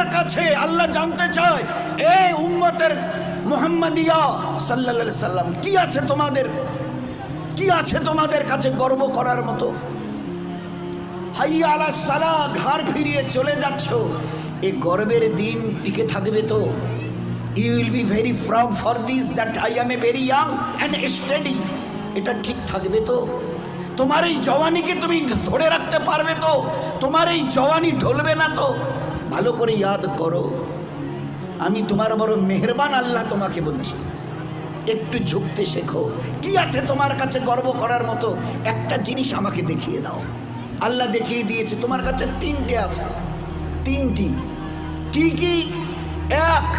তোমার কাছে আল্লাহ জানতে চায় এ উম্মতের মোহাম্মদিয়া সাল্লা সাল্লাম, কি আছে তোমাদের? কি আছে তোমাদের কাছে গর্ব করার মতো? হাইয়া সালা ফিরিয়ে চলে যাচ্ছ। এই গর্বের দিন টিকে থাকবে তো। You will be very proud for this that I am a very young and study এটা ঠিক থাকবে তো। তোমার এই জওয়ানিকে তুমি ধরে রাখতে পারবে তো। তোমার এই জওয়ানি ঢলবে না তো। ভালো করে ইয়াদ করো। আমি তোমার বড় মেহরবান আল্লাহ তোমাকে বলছি। একটু ঝুঁকতে শেখো। কি আছে তোমার কাছে গর্ব করার মতো? একটা জিনিস আমাকে দেখিয়ে দাও। আল্লাহ দেখিয়ে দিয়েছে, তোমার কাছে তিনটে আছে। তিনটি। কি কি? এক,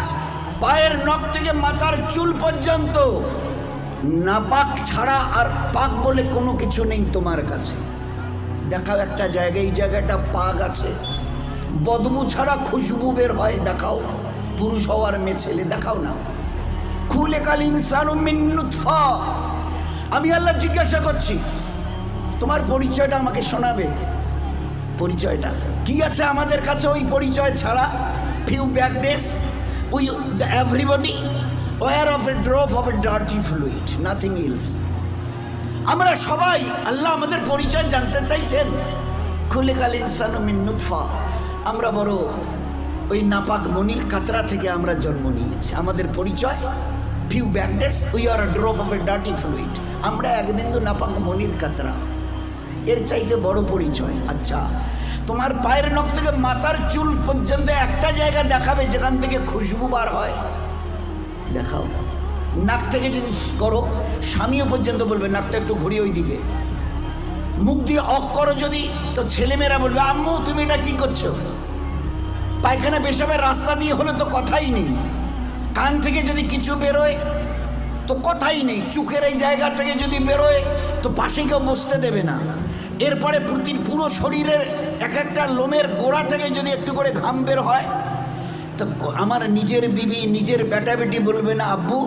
পায়ের নখ থেকে মাথার চুল পর্যন্ত। নাপাক ছাড়া আর পাক বলে কোনো কিছু নেই তোমার কাছে। দেখাও একটা জায়গায়, এই জায়গাটা পাক আছে। বদবু ছাড়া খুশবু বের হয়, দেখাও পুরুষ হওয়ার মেয়ে ছেলে, দেখাও না। খুলে কাল ইনসান আমি আল্লাহ জিজ্ঞাসা করছি, তোমার পরিচয়টা আমাকে শোনাবে? পরিচয়টা? কি আছে আমাদের কাছে ওই পরিচয় ছাড়া? Few back days we everybody were of a drop of a dirty fluid nothing else আমরা সবাই আল্লাহ আমাদের পরিচয় জানতে চাইছেন। খুলে কাল ইনসান আমরা বড় ওই নাপাক মনির কাতরা থেকে আমরা জন্ম নিয়েছি। আমাদের পরিচয় few back days we are drop of a dirty fluid আমরা এক বিন্দু নাপাক মনির কাতরা। এর চাইতে বড় পরিচয়। আচ্ছা তোমার পায়ের নখ থেকে মাথার চুল পর্যন্ত একটা জায়গা দেখাবে যেখান থেকে খুশবু বার হয়। দেখাও। নাক থেকে যদি করো। স্বামীও পর্যন্ত বলবে, নাকটা একটু ঘুরি ওই দিকে মুখ দিয়ে অক করো যদি, তো ছেলেমেয়েরা বলবে, আম্মু, তুমি এটা কি করছ? পায়খানা পেশাবের রাস্তা দিয়ে হলে তো কথাই নেই। কান থেকে যদি কিছু বেরোয়, তো কথাই নেই। চোখের এই জায়গা থেকে যদি বেরোয়, তো পাশে কেউ বসতে দেবে না। এরপরে প্রতি পুরো শরীরের এক একটা লোমের গোড়া থেকে যদি একটু করে ঘাম বের হয়, তো আমার নিজের বিবি, নিজের বেটা বেটি বলবে না, আব্বু,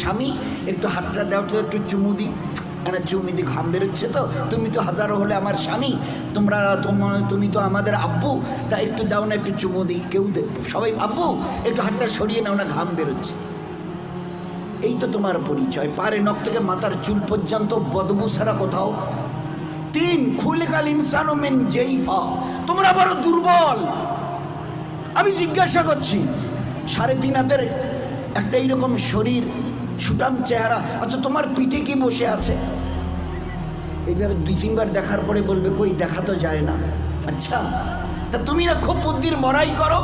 স্বামী, একটু হাতটা দাও তো একটু চুমু দিই। মানে চুমু দি ঘাম বেরোচ্ছে তো, তুমি তো হাজারো হলে আমার স্বামী, তোমরা, তুমি তো আমাদের আব্বু, তা একটু দাও না, একটু চুমো দিই, কেউ সবাই, আব্বু, একটু হাতটা সরিয়ে নাও না, ঘাম বেরোচ্ছে। এই তো তোমার পরিচয়, পারে নখ থেকে মাথার চুল পর্যন্ত বদবু ছাড়া কোথাও। তিন, খুলকাল ইনসান মেন তোমরা বড় দুর্বল। আমি জিজ্ঞাসা করছি, সাড়ে তিন হাতের একটা এইরকম শরীর সুটাম চেহারা। আচ্ছা তোমার পিঠে কি বসে আছে? এইভাবে দুই তিনবার দেখার পরে বলবে, কই, দেখা তো যায় না। আচ্ছা তা তুমি না খুব বুদ্ধির বড়াই করো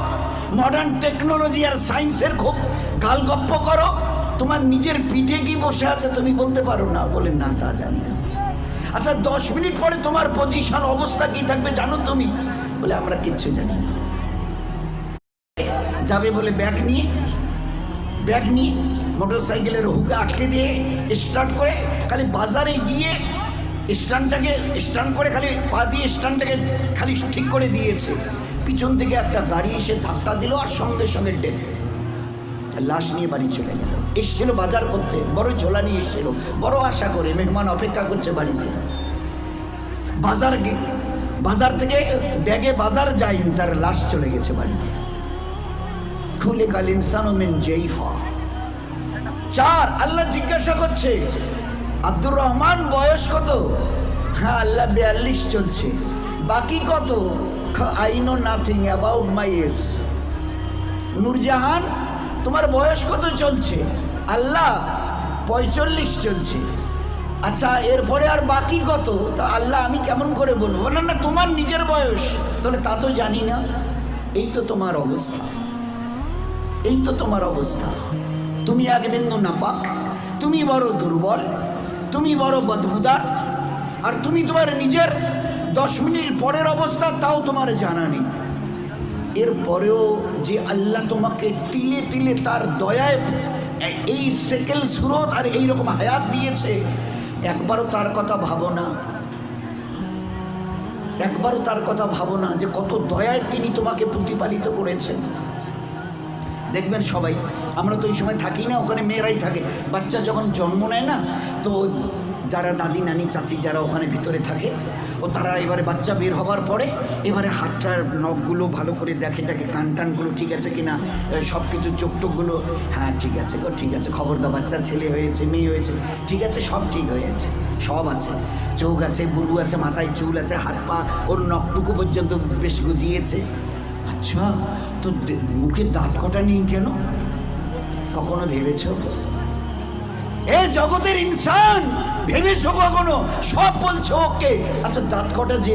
মডার্ন টেকনোলজি আর সায়েন্সের খুব গালগপ্প করো। তোমার নিজের পিঠে কি বসে আছে তুমি বলতে পারো না, বলে না, তা জানি না। আচ্ছা দশ মিনিট পরে তোমার পজিশন অবস্থা কি থাকবে জানো তুমি? বলে, আমরা কিচ্ছু জানি না। যাবে বলে ব্যাগ নিয়ে ব্যাগ নিয়ে মোটর সাইকেলের হুকে আটকে দিয়ে স্টার্ট করে খালি বাজারে গিয়ে স্ট্যান্ডটাকে, স্ট্যান্ড করে খালি পা দিয়ে স্ট্যান্ডটাকে খালি ঠিক করে দিয়েছে। পিছন থেকে একটা গাড়ি এসে ধাক্কা দিল আর সঙ্গে সঙ্গে ডেথ লাশ নিয়ে বাড়ি চলে গেল। এসছিল বাজার করতে। বড় ঝোলা নিয়ে এসছিল। বড় আশা করে মেহমান অপেক্ষা করছে বাড়িতে। বাজার বাজার থেকে ব্যাগে বাজার যায়নি, তার লাশ চলে গেছে বাড়িতে। খুলে কাল ইনসান জৈফা চার, আল্লাহ জিজ্ঞাসা করছে, আব্দুর রহমান, বয়স কত? হ্যাঁ আল্লাহ বিয়াল্লিশ চলছে। বাকি কত? I know nothing about my ass Noorjahan, তোমার বয়স কত চলছে? আল্লাহ পঁয়চল্লিশ চলছে। আচ্ছা এরপরে আর বাকি কত? তা আল্লাহ, আমি কেমন করে বলব? না না, তোমার নিজের বয়স। তাহলে তা তো জানি না। এই তো তোমার অবস্থা। এই তো তোমার অবস্থা। তুমি এক বিন্দু নাপাক তুমি বড় দুর্বল, তুমি বড় বদবুদার আর তুমি তোমার নিজের দশ মিনিট পরের অবস্থা তাও তোমার জানা নেই। এরপরেও যে আল্লাহ তোমাকে তিলে তিলে তার দয়ায় এই সেকেল সুরত আর এই রকম হায়াত দিয়েছে, একবারও তার কথা ভাবো না। একবারও তার কথা ভাবো না যে কত দয়ায় তিনি তোমাকে প্রতিপালিত করেছেন। দেখবেন সবাই। আমরা তো ওই সময় থাকি না, ওখানে মেয়েরাই থাকে। বাচ্চা যখন জন্ম নেয় না, তো যারা দাদি, নানি, চাচি যারা ওখানে ভিতরে থাকে, ও তারা এবারে বাচ্চা বের হবার পরে এবারে হাতটার নখগুলো ভালো করে দেখে টাকে কান টানগুলো ঠিক আছে কিনা সব কিছু চোখ টোকগুলো হ্যাঁ ঠিক আছে গো, ঠিক আছে। খবরদার বাচ্চা, ছেলে হয়েছে, মেয়ে হয়েছে, ঠিক আছে, সব ঠিক হয়েছে সব আছে। চোখ আছে বুড়ু আছে, মাথায় চুল আছে, হাত পা, ওর নখটুকু পর্যন্ত বেশ গজিয়েছে। আচ্ছা তো মুখে দাঁত কটা নেই কেন? কখনো ভেবেছ? এ জগতের ইনসান! ভেবেছ কখনো? সব বলছো ওকে। আচ্ছা দাঁত কটা যে